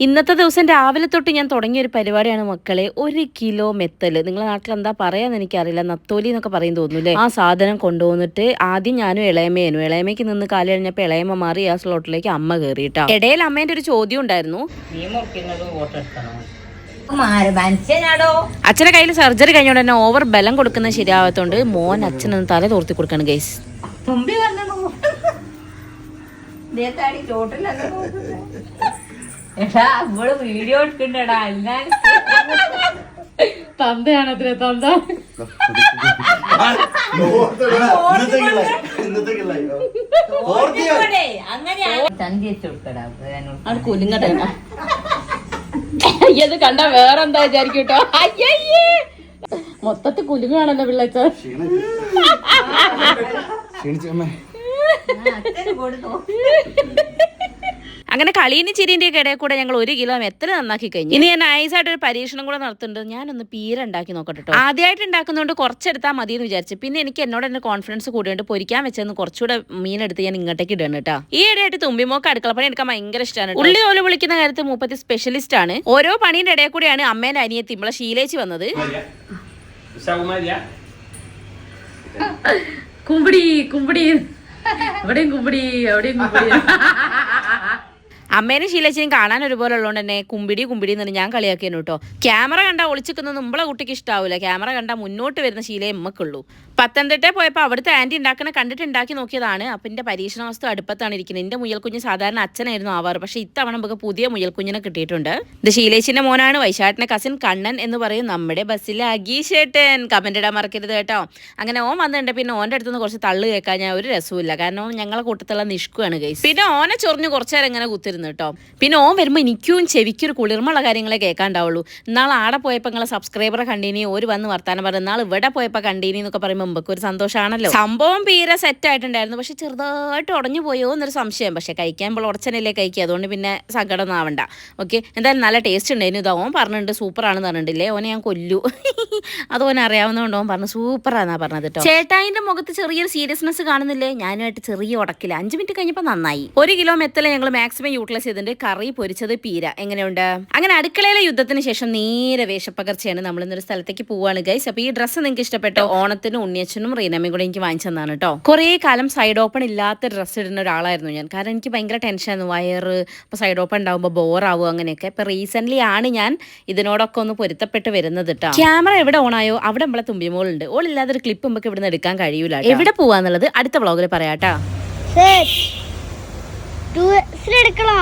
ഇന്നത്തെ ദിവസം രാവിലെ തൊട്ട് ഞാൻ തുടങ്ങിയ ഒരു പരിപാടിയാണ് മക്കളെ ഒരു കിലോ മെത്തൽ നിങ്ങളെ നാട്ടിൽ എന്താ പറയാന്ന് എനിക്കറിയില്ല. നത്തോലി എന്നൊക്കെ പറയും തോന്നുന്നു ആ സാധനം കൊണ്ടുവന്നിട്ട് ആദ്യം ഞാനും ഇളയമേനും ഇളയമയ്ക്ക് നിന്ന് കാലം കഴിഞ്ഞപ്പോൾ ഇളയമ്മ മാറി ആ സ്ലോട്ടിലേക്ക് അമ്മ കയറിയിട്ടാ ഇടയിൽ അമ്മേന്റെ ഒരു ചോദ്യം ഉണ്ടായിരുന്നു. അച്ഛന്റെ കയ്യിൽ സർജറി കഴിഞ്ഞോണ്ട് തന്നെ ഓവർ ബലം കൊടുക്കുന്നത് ശരിയാവാത്തോണ്ട് മോൻ അച്ഛനൊന്ന് തല തോർത്തി കൊടുക്കാണ് ഗൈസ് തുമ്പി വന്നു ദേത്താടി ചോട്ടിലൊക്കെ എടാ വീഡിയോ എടുക്കണ്ടടാ തന്തയാണ് അത്ര തന്ത. അയ്യത് കണ്ട വേറെന്താ വിചാരിക്കും കേട്ടോ അയ്യേ മൊത്തത്തിൽ കുലുങ്ങാണല്ലോ പിള്ളേച്ച ക്ഷീണിച്ചമ്മേ അങ്ങനെ കളീനി ചിരിന്റെ ഒക്കെ ഇടയിൽ കൂടെ ഞങ്ങൾ ഒരു കിലോ എത്ര നന്നാക്കി കഴിഞ്ഞു. ഇനി ഞാൻ നൈസായിട്ട് ഒരു പരീക്ഷണം കൂടെ നടത്തുന്നുണ്ട്. ഞാനൊന്ന് പീര ഉണ്ടാക്കി നോക്കട്ടെ ട്ടോ. ആദ്യമായിട്ട് ഉണ്ടാക്കുന്നതുകൊണ്ട് കുറച്ചെടുത്താൽ മതി എന്ന് വിചാരിച്ചു. പിന്നെ എനിക്ക് എന്നോട് തന്നെ കോൺഫിഡൻസ് കൂടിയുണ്ട് പൊരിക്കാൻ വെച്ചെന്ന് കുറച്ചുകൂടെ മീൻ എടുത്ത് ഞാൻ ഇങ്ങോട്ടേക്ക് ഇടണം കേട്ടോ ഈ ഇടയായിട്ട് തുമ്പിമോക്ക് അടുക്കളപ്പണി എടുക്കാൻ ഭയങ്കര ഇഷ്ടമാണ് ഉള്ളി തോൽ വിളിക്കുന്ന കാര്യത്തിൽ മൂപ്പത്തി സ്പെഷ്യലിസ്റ്റ് ആണ്. ഓരോ പണിയുടെ ഇടയിൽ കൂടെയാണ് അമ്മേന്റെ അനിയത്തി ഇമ്മളെ ശീലേച്ച് വന്നത്. കുമ്പടി കുമ്പിടി കുമ്പിടി. എവിടെയും കുമ്പിടി എവിടെയും കുമ്പിടി. അമ്മേനെ ശീലച്ചനും കാണാൻ ഒരുപോലെ ഉള്ളതുകൊണ്ട് തന്നെ കുമ്പിടി കുമ്പിടി എന്ന് ഞാൻ കളിയാക്കിയാണ് കേട്ടോ. ക്യാമറ കണ്ടാൽ ഒളിച്ചിക്കുന്നത് നമ്മളെ കുട്ടിക്ക് ഇഷ്ടാവില്ല ക്യാമറ കണ്ടാൽ മുന്നോട്ട് വരുന്ന ശീലേ എമ്മക്കുള്ളൂ പത്തനംതിട്ട പോയപ്പോൾ അവിടുത്തെ ആന്റി ഉണ്ടാക്കണ കണ്ടിട്ട് ഉണ്ടാക്കി നോക്കിയതാണ്. അപ്പം എന്റെ പരീക്ഷണ വസ്തു അടുപ്പത്താണ് ഇരിക്കുന്നത്. എന്റെ മുയൽക്കുഞ്ഞ് സാധാരണ അച്ഛനായിരുന്നു ആവാറ്. പക്ഷേ ഇത്തവണ നമുക്ക് പുതിയ മുയൽക്കുഞ്ഞിനെ കിട്ടിയിട്ടുണ്ട്. ഇത് ശീലേച്ചിന്റെ മോനാണ്. വൈശാട്ടിന്റെ കസിൻ കണ്ണൻ എന്ന് പറയും നമ്മുടെ ബസ്സിലെ അഗീഷേട്ടൻ കമന്റ് ഇടാൻ മറക്കരുത് കേട്ടോ. അങ്ങനെ ഓൻ വന്നിട്ടുണ്ട്. പിന്നെ ഓന്റെ അടുത്ത് നിന്ന് കുറച്ച് തള്ളു കേൾക്കാൻ ഞാൻ ഒരു രസമില്ല കാരണം ഞങ്ങളെ കൂട്ടത്തുള്ള നിഷ്കുവാണ് ഗൈസ് പിന്നെ ഓനെ ചൊറിഞ്ഞ് കുറച്ചേരം ഇങ്ങനെ കുത്തിരുന്നു. കേട്ടോ. പിന്നെ ഓൻ വരുമ്പോൾ എനിക്കും ചെവിക്കൊരു കുളിർമുള്ള കാര്യങ്ങളെ കേൾക്കാണ്ടാവുള്ളൂ. നാളെ ആടെ പോയപ്പോൾ നിങ്ങളെ സബ്സ്ക്രൈബറെ കണ്ടീനി ഒരു വന്ന് വർത്താനം പറഞ്ഞു. നാളെ ഇവിടെ പോയപ്പോൾ കണ്ടീനി എന്നൊക്കെ പറയുമ്പോൾ മുമ്പ് ഒരു സന്തോഷമാണല്ലോ സംഭവം തീരെ സെറ്റ് ആയിട്ടുണ്ടായിരുന്നു. പക്ഷെ ചെറുതായിട്ട് ഉടഞ്ഞു പോയോ എന്നൊരു സംശയം. പക്ഷെ കഴിക്കുമ്പോൾ ഉടച്ചനല്ലേ കഴിക്കുക. അതുകൊണ്ട് പിന്നെ സങ്കടം ആവണ്ട. ഓക്കെ എന്തായാലും നല്ല ടേസ്റ്റ് ഉണ്ടായിരുന്നു. ഇത് ഓൻ പറഞ്ഞിട്ടുണ്ട് സൂപ്പറാണെന്ന് പറഞ്ഞിട്ടില്ലേ? ഓനെ ഞാൻ കൊല്ലു. അത് ഓൻ അറിയാവുന്നതുകൊണ്ട് ഓൻ പറഞ്ഞു സൂപ്പറാന്നാ പറഞ്ഞത് കേട്ടോ. ചേട്ടായിന്റെ മുഖത്ത് ചെറിയൊരു സീരിയസ്നെസ് കാണുന്നില്ലേ? ഞാനുമായിട്ട് ചെറിയ ഉടക്കില്ല അഞ്ച് മിനിറ്റ് കഴിഞ്ഞപ്പോൾ നന്നായി. ഒരു കിലോ മെത്തല ഞങ്ങൾ മാക്സിമം യൂട്ടിലൈസ് ചെയ്തിട്ടുണ്ട് കറി പൊരിച്ചത് പീര. എങ്ങനെയുണ്ട്? അങ്ങനെ അടുക്കളയിലെ യുദ്ധത്തിന് ശേഷം നേരെ വേഷപ്പകർച്ചയാണ് നമ്മൾ ഇന്നൊരു സ്ഥലത്തേക്ക് പോവാണ് ഗൈസ് അപ്പൊ ഈ ഡ്രസ്സ് നിങ്ങൾക്ക് ഇഷ്ടപ്പെട്ടോ? ഓണത്തിനും ഉണ്ണിയച്ചനും റീനമ്മയും കൂടെ എനിക്ക് വാങ്ങിച്ചു തന്നാണ് കേട്ടോ കുറെ കാലം സൈഡ് ഓപ്പൺ ഇല്ലാത്ത ഡ്രസ്സ് ഇടുന്ന ഒരാളായിരുന്നു ഞാൻ. കാരണം എനിക്ക് ഭയങ്കര ടെൻഷനായിരുന്നു വയറ് ഇപ്പൊ സൈഡ് ഓപ്പൺ ഉണ്ടാകുമ്പോൾ ബോറാവും അങ്ങനെയൊക്കെ. ഇപ്പൊ റീസെന്റ് ആണ് ഞാൻ ഇതിനോടൊക്കെ ഒന്ന് പൊരുത്തപ്പെട്ട് വരുന്നത് കേട്ടോ ക്യാമറ എവിടെ ഓണായോ അവിടെ നമ്മളെ തുമ്പിമോളുണ്ട്. ഓൾ ഇല്ലാതെ ഒരു ക്ലിപ്പ് നമുക്ക് ഇവിടെ നിന്ന് എടുക്കാൻ കഴിയൂല ട്ടോ. എവിടെ പോവാന്നുള്ളത് അടുത്ത വ്ളോഗിൽ പറയാട്ടാ ടു എക്സിൽ എടുക്കണോ?